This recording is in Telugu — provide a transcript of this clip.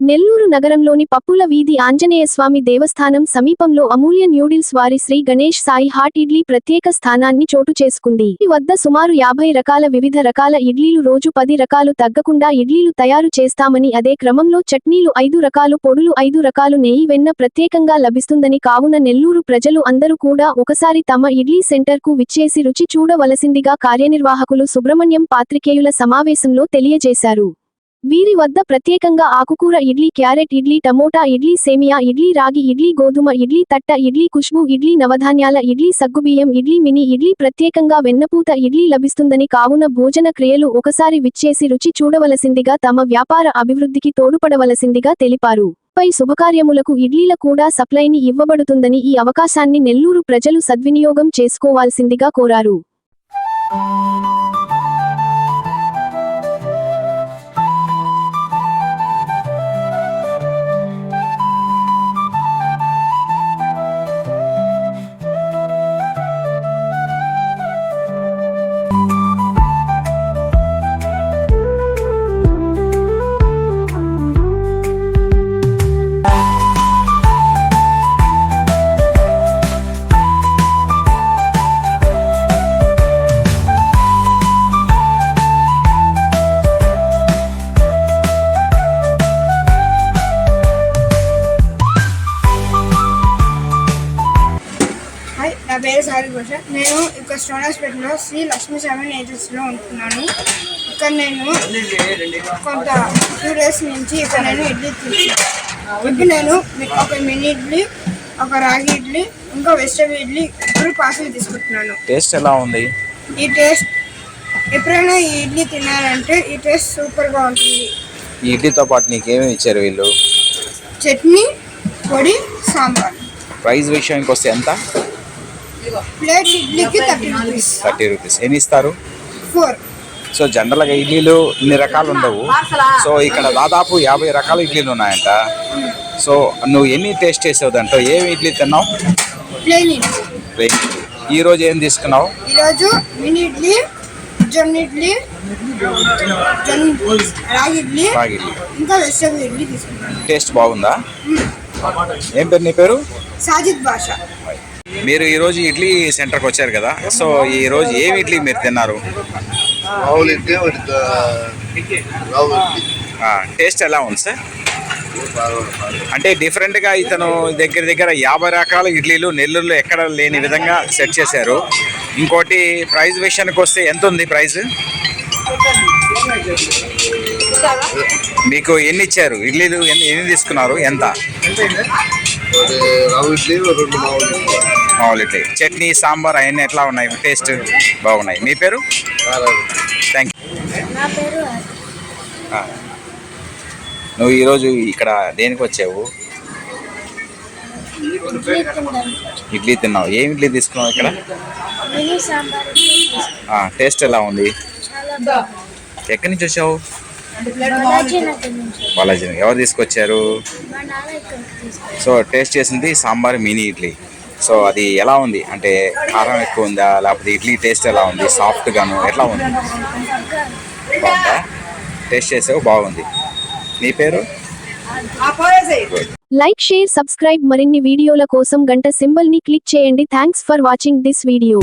నెల్లూరు నగరంలోని పప్పుల వీధి ఆంజనేయస్వామి దేవస్థానం సమీపంలో అమూల్య న్యూడిల్స్ వారి శ్రీ గణేష్ సాయి హాట్ ఇడ్లీ ప్రత్యేక స్థానాన్ని చోటు చేసుకుంది. ఈ వద్ద సుమారు యాభై రకాల వివిధ రకాల ఇడ్లీలు రోజు పది రకాలు తగ్గకుండా ఇడ్లీలు తయారు చేస్తామని అదే క్రమంలో చట్నీలు ఐదు రకాలు పొడులు ఐదు రకాలు నెయ్యి వెన్న ప్రత్యేకంగా లభిస్తుందని కావున నెల్లూరు ప్రజలు అందరూ కూడా ఒకసారి తమ ఇడ్లీ సెంటర్కు విచ్చేసి రుచి చూడవలసిందిగా కార్యనిర్వాహకులు సుబ్రహ్మణ్యం పాత్రికేయుల సమావేశంలో తెలియజేశారు. వీరి వద్ద ప్రత్యేకంగా ఆకుకూర ఇడ్లీ క్యారెట్ ఇడ్లీ టమోటా ఇడ్లీ సేమియా ఇడ్లీ రాగి ఇడ్లీ గోధుమ ఇడ్లీ తట్ట ఇడ్లీ కుష్బు ఇడ్లీ నవధాన్యాల ఇడ్లీ సగ్గుబియ్యం ఇడ్లీ మినీ ఇడ్లీ ప్రత్యేకంగా వెన్నపూత ఇడ్లీ లభిస్తుందని కావున భోజన క్రియలు ఒకసారి విచ్చేసి రుచి చూడవలసిందిగా తమ వ్యాపార అభివృద్ధికి తోడుపడవలసిందిగా తెలిపారు. పై శుభకార్యములకు ఇడ్లీల కూడా సప్లైని ఇవ్వబడుతుందని ఈ అవకాశాన్ని నెల్లూరు ప్రజలు సద్వినియోగం చేసుకోవాల్సిందిగా కోరారు. పేరు సాయి ఘోష నేను ఇక్కడ స్టోనర్స్పేటలో శ్రీ లక్ష్మీ సెవెన్ ఏజెన్సీలో ఉంటున్నాను. ఇక్కడ నేను కొంత టూ డేస్ నుంచి ఇక్కడ నేను ఇడ్లీ తీసుకున్నాను ఇప్పుడు నేను ఒక మినీ ఇడ్లీ ఒక రాగి ఇడ్లీ ఇంకా వెజిటబుల్ ఇడ్లీ ఇప్పుడు పార్సల్ తీసుకుంటున్నాను. టేస్ట్ ఎలా ఉంది? ఈ టేస్ట్ ఎప్పుడైనా ఈ ఇడ్లీ తినాలంటే ఈ టేస్ట్ సూపర్గా ఉంటుంది. ఈ ఇడ్లీతో పాటు నీకేమేమి ఇచ్చారు వీళ్ళు? చట్నీ పొడి సాంబార్. ప్రైస్ విషయానికి వస్తే ఎంత? ప్లేట్ ఇడ్లీకి థర్టీ రూపీస్ థర్టీ రూపీస్ ఎన్ని ఇస్తారు? ఫోర్ సో జనరల్గా ఇడ్లీలు ఇన్ని రకాలు ఉండవు. సో ఇక్కడ దాదాపు యాభై రకాల ఇడ్లీలు ఉన్నాయంట. సో నువ్వు ఎన్ని టేస్ట్ చేసావు దాంట్లో? ఏమి ఇడ్లీ తిన్నావు? ప్లేన్ ఇడ్లీ. ప్లెయిన్ ఇడ్లీ. ఈ రోజు ఏం తీసుకున్నావు? ఈరోజు మినీ ఇడ్లీ జొన్న ఇడ్లీ రాగి ఇడ్లీ రాగి ఇడ్లీ. ఇంకా వెజిటబుల్ ఇడ్లీ తీసుకున్నాను. టేస్ట్ బాగుందా? ఏం పేరు నీ పేరు? సాజిద్ భాష మీరు ఈరోజు ఇడ్లీ సెంటర్కి వచ్చారు కదా సో ఈ రోజు ఏమి ఇడ్లీ మీరు తిన్నారు? ఇడ్లీ టేస్ట్ ఎలా ఉంది సార్. అంటే డిఫరెంట్గా ఇతను దగ్గర దగ్గర యాభై రకాల ఇడ్లీలు నెల్లూరులో ఎక్కడ లేని విధంగా సెట్ చేశారు. ఇంకోటి ప్రైస్ విషయానికి వస్తే ఎంత ఉంది ప్రైస్? మీకు ఎన్ని ఇచ్చారు? ఇడ్లీలు ఎన్ని ఎన్ని తీసుకున్నారు? ఎంత? మామూలు ఇడ్లీ చట్నీ సాంబార్ అవన్నీ ఎట్లా ఉన్నాయి? టేస్ట్ బాగున్నాయి. మీ పేరు? థ్యాంక్ నువ్వు ఈరోజు ఇక్కడ దేనికి వచ్చావు? ఇడ్లీ తిన్నావు. ఏం ఇడ్లీ తీసుకున్నావు ఇక్కడ? టేస్ట్ ఎలా ఉంది? ఎక్కడి నుంచి వచ్చావు? బాలాజీ. ఎవరు తీసుకొచ్చారు. సో టేస్ట్ చేసింది సాంబార్ మినీ ఇడ్లీ. సో అది ఎలా ఉంది? అంటే కారం ఎక్కువ ఉందా? లేకపోతే ఇడ్లీ టేస్ట్ ఎలా ఉంది? సాఫ్ట్ గాను ఎట్లా ఉంది? బాగుందా? టేస్ట్ చేసావు బాగుంది. నీ పేరు? లైక్ షేర్ సబ్స్క్రైబ్ మరిన్ని వీడియోల కోసం గంట సింబల్ని క్లిక్ చేయండి. Thanks for watching this video.